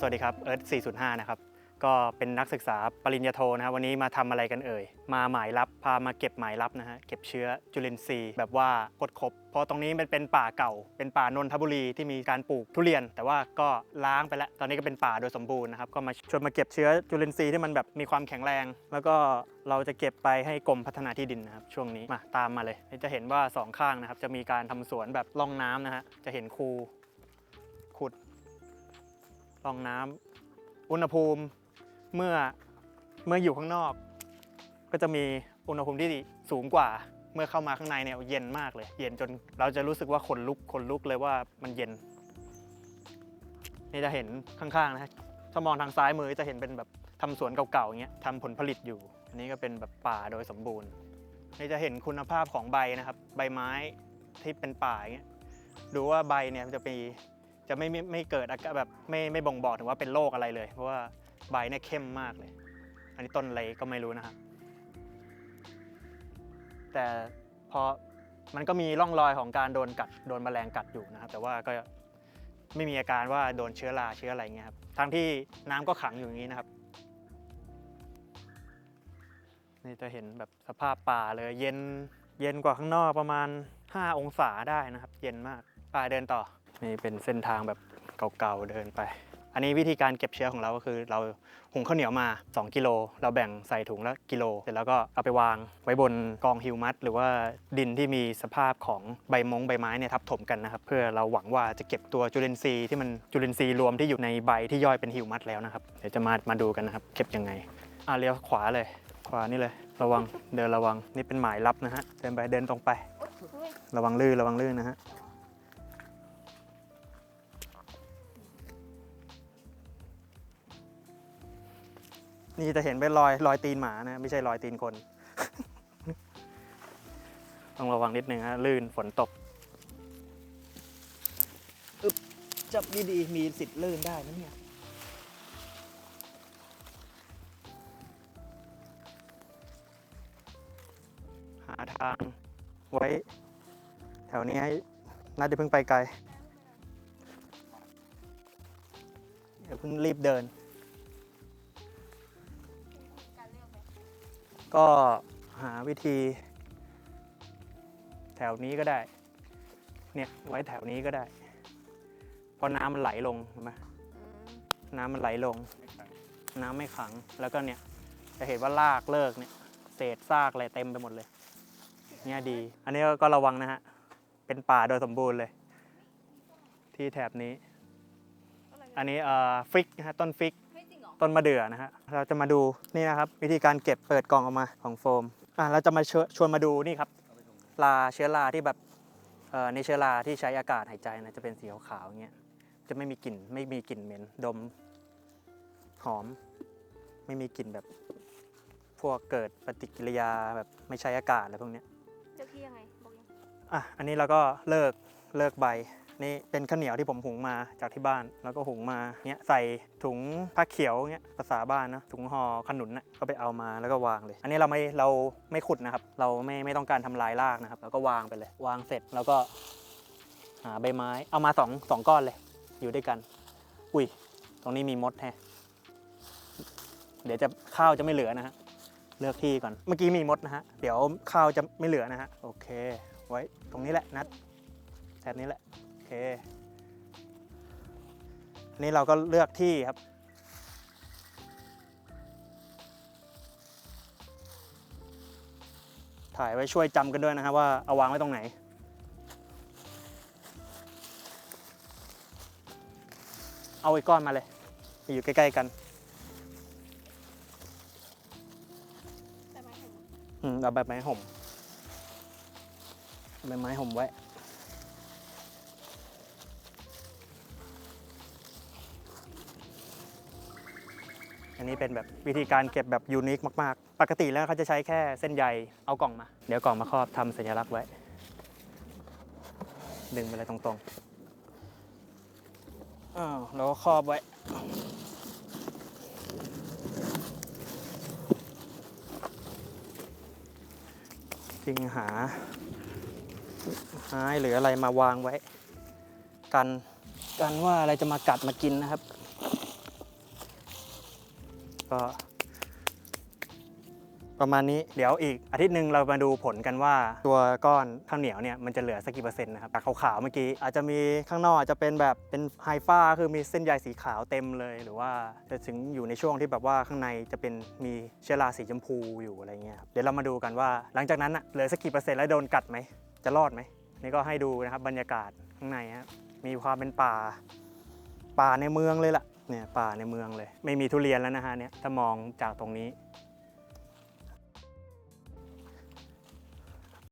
สวัสดีครับเอิร์ธ405 นะครับ ก็เป็นนักศึกษาปริญญาโทนะครับวันนี้มาทำอะไรกันเอ่ย มาหมายรับพามาเก็บหมายรับนะฮะเก็บเชื้อจุลินทรีย์แบบว่าโคตรครบเพราะตรงนี้มันเป็นป่าเก่า เป็นป่านนทบุรีที่มีการปลูกทุเรียน แต่ว่าก็ล้างไปแล้ว ตอนนี้ก็เป็นป่าโดยสมบูรณ์นะครับ ก็มาชวนมาเก็บเชื้อจุลินทรีย์ที่มันแบบมีความแข็งแรง แล้วก็เราจะเก็บไปให้กรมพัฒนาที่ดินนะครับ ช่วงนี้มาตามมาเลย จะเห็นว่าสองข้างนะครับ จะมีการทำสวนแบบล่องน้ำนะฮะจะเห็นคูขุดร่ องน้ำอุณหภูมิเมื่อเมื่ออยู่ข้างนอก ก็จะมีอุณหภูมิที่สูงกว่า เมื่อเข้ามาข้างในเนี่ยเย็นมากเลย เย็นจนเราจะรู้สึกว่าขนลุกขนลุกเลยว่ามันเย็น นี่จะเห็นข้างๆนะฮะถ้ามองทางซ้ายมือจะเห็นเป็นแบบทำสวนเก่าๆอย่างเงี้ยทำผลผลิตอยู่ อันนี้ก็เป็นแบบป่าโดยสมบูรณ์นี่จะเห็นคุณภาพของใบนะครับ ใบไม้ที่เป็นป่าอย่างเงี้ยดูว่าใบเนี่ยจะมี จะไม่ไม่ไม่เกิดอาการแบบไม่ไม่บ่งบอกถึงว่าเป็นโรคอะไรเลย เพราะว่าใบเนี่ยเข้มมากเลย อันนี้ต้นอะไรก็ไม่รู้นะครับ แต่พอมันก็มีร่องรอยของการโดนกัดโดนแมลงกัดอยู่นะครับ แต่ว่าก็ไม่มีอาการว่าโดนเชื้อราเชื้ออะไรเงี้ยครับทั้งที่น้ำก็ขังอยู่อย่างนี้นะครับนี่จะเห็นแบบสภาพป่าเลย เย็นเย็นกว่าข้างนอกประมาณ 5 องศาได้นะครับ เย็นมากป่าเดินต่อ นี่เป็นเส้นทางแบบเก่าๆเดินไป อันนี้วิธีการเก็บเชื้อของเราก็คือ เราหุงข้าวเหนียวมา 2 กิโล เราแบ่งใส่ถุงละกิโล เสร็จแล้วก็เอาไปวางไว้บนกองฮิวมัสหรือว่าดินที่มีสภาพของใบมงใบไม้เนี่ยทับถมกันนะครับ เพื่อเราหวังว่าจะเก็บตัวจุลินทรีย์ที่มันจุลินทรีย์รวมที่อยู่ในใบที่ย่อยเป็นฮิวมัสแล้วนะครับ เดี๋ยวจะมามาดูกันนะครับ เก็บยังไง อะเลี้ยวขวาเลย ขวานี่เลย ระวัง เดินระวัง นี่เป็นหมายลับนะฮะ เดินไป เดินตรงไป ระวังลื่น ระวังลื่นนะฮะ นี่จะเห็นเป็นรอยรอยตีนหมานะไม่ใช่รอยตีนคน ต้องระวังนิดนึงฮะลื่นฝนตกอึบจับดีๆมีสิทธิ์ลื่นได้นะเนี่ยหาทางไว้ แถวนี้ให้น่าจะเพิ่งไปไกลอย่าเพิ่งรีบเดิน ก็หาวิธี แถวนี้ก็ได้ เนี่ยไว้แถวนี้ก็ได้ เพราะน้ำมันไหลลงเห็นไหมน้ำมันไหลลง น้ำไม่ขังแล้วก็เนี่ยจะเห็นว่าลากเลิกเนี่ยเศษซากอะไรเต็มไปหมดเลยเนี่ยดี อันนี้ก็ระวังนะฮะ เป็นป่าโดยสมบูรณ์เลย ที่แถบนี้ อันนี้เอ่อฟิกนะฮะต้นฟิก ต้นมะเดื่อนะฮะเราจะมาดูนี่นะครับวิธีการเก็บเปิดกล่องออกมาของโฟมอะเราจะมาชวชวนมาดูนี่ครับลาเชื้อราที่แบบเอ่อในเชื้อราที่ใช้อากาศหายใจนะจะเป็นสีขาวๆอย่างเงี้ยจะไม่มีกลิ่นไม่มีกลิ่นเหม็นดมหอม ไม่มีกลิ่นแบบ พวกเกิดปฏิกิริยาแบบไม่ใช้อากาศอะไรพวกเนี้ยเจ้าที่ยังไงบอกยังอะอันนี้เราก็เลิกเลิกใบ นี่เป็นข้าวเหนียวที่ผมหุงมาจากที่บ้าน แล้วก็หุงมาเนี้ยใส่ถุงผ้าเขียวเงี้ยภาษาบ้านนะถุงห่อขนุนนะก็ไปเอามาแล้วก็วางเลย อันนี้เราไม่เราไม่ขุดนะครับ เราไม่ไม่ต้องการทำลายรากนะครับเราก็วางไปเลย วางเสร็จแล้วก็หาใบไม้เอามาสองสองก้อนเลย อยู่ด้วยกัน อุ้ย ตรงนี้มีมดแฮะเดี๋ยวจะข้าวจะไม่เหลือนะฮะเลือกที่ก่อนเมื่อกี้มีมดนะฮะเดี๋ยวข้าวจะไม่เหลือนะฮะโอเค ไว้ตรงนี้แหละนัดแถบนี้แหละ เคอันนี้เราก็เลือกที่ครับ ถ่ายไว้ช่วยจำกันด้วยนะครับว่าเอาวางไว้ตรงไหนเอาไอ้ก้อนมาเลย อยู่ใกล้ ๆ กันแต่ไม่เห็นอืมเอาแบบไม้ห่มเอาใบไม้ห่มไว้ อันนี้เป็นแบบวิธีการเก็บแบบยูนิคมากๆ ปกติแล้วเขาจะใช้แค่เส้นใยเอากล่องมา เดี๋ยวกล่องมาครอบทำสัญลักษณ์ไว้ ดึงไปเลยตรงๆอ้าวแล้วก็ครอบไว้ จริงหาไม้หรืออะไรมาวางไว้ กันกันว่าอะไรจะมากัดมากินนะครับ ก็ประมาณนี้เดี๋ยวอีกอาทิตย์หนึ่งเรามาดูผลกันว่า ตัวก้อนข้าวเหนียวเนี่ยมันจะเหลือสักกี่เปอร์เซ็นต์นะครับจากขาวๆเมื่อกี้อาจจะมีข้างนอกอาจจะเป็นแบบเป็นไฮฟ้าคือมีเส้นใยสีขาวเต็มเลย หรือว่าจะถึงอยู่ในช่วงที่แบบว่าข้างในจะเป็นมีเชื้อราสีชมพูอยู่อะไรเงี้ยครับเดี๋ยวเรามาดูกันว่า หลังจากนั้นอะเหลือสักกี่เปอร์เซ็นต์แล้วโดนกัดไหมจะรอดไหมนี่ก็ให้ดูนะครับบรรยากาศข้างในฮะมีความเป็นป่าป่าในเมืองเลยล่ะ เนี่ยป่าในเมืองเลย ไม่มีทุเรียนแล้วนะฮะเนี่ยถ้ามองจากตรงนี้